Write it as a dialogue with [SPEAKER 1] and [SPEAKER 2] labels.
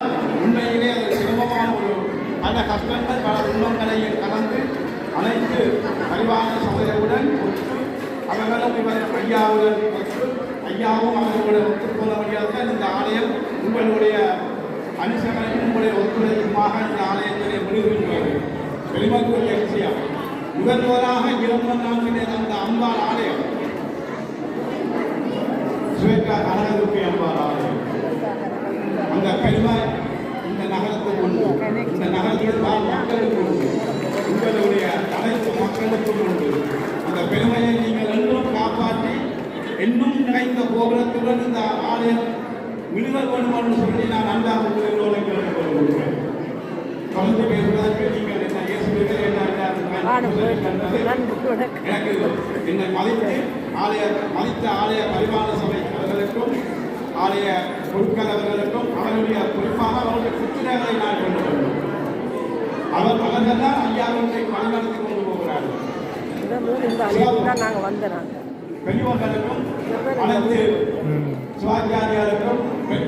[SPEAKER 1] உண்மையிலே அது சிரமமான ஒரு பல கஷ்டங்கள் பல துன்பங்களையும் கலந்து அனைத்து அறிவான சபையுடன் ஒற்று அவர்களும் இவர் ஐயாவுடன் ஒற்று ஐயாவும் அவர்களுடைய ஒத்துக்கொள்ள முடியாத இந்த ஆலயம் உங்களுடைய அனுசரணையும் உங்களுடைய ஒத்துழைப்புமாக இந்த ஆலயத்திலே முடிவுகின்றது. பெருமக்குரிய விஷயம் முதல்வராக முதலாக இருபத்தி நான்கிலே அந்த அம்பாள் ஆலயம். சுவேகா கனகதுர்த்தி பெருமை இந்த நகரத்துக்கு உண்டு இந்த நகரத்தில் மக்களுக்கு உண்டு உங்களுடைய அனைத்து மக்களுக்கும் உண்டு அந்த பெருமையை நீங்கள் என்றும் காப்பாற்றி இன்னும் நிறைந்த கோபுரத்துடன் இந்த ஆலயம் விழுத வேண்டும் என்று சொல்லி நான் அன்றாக உங்களோட கேட்டுக்கொள்கிறேன். தொடர்ந்து பேசுவதற்கு நீங்கள் என்ன இயேசுவீர்கள் என்ன எனக்கு என்னை மதித்து ஆலய மதித்த ஆலய பரிமாண சபை அவர்களுக்கும் ஆலய பொருட்கள் அவர்களுக்கும் அவருடைய குறிப்பாக அவருடைய புத்திரங்களை நான் கொண்டு வந்தோம் அவர் அவர்கள் தான் ஐயாவினை வழிநடத்தி கொண்டு போகிறார்கள்
[SPEAKER 2] நாங்கள் வந்தோம்
[SPEAKER 1] பெரியவர்களுக்கும் அனைத்து சிவாச்சாரியாருக்கும் பெ-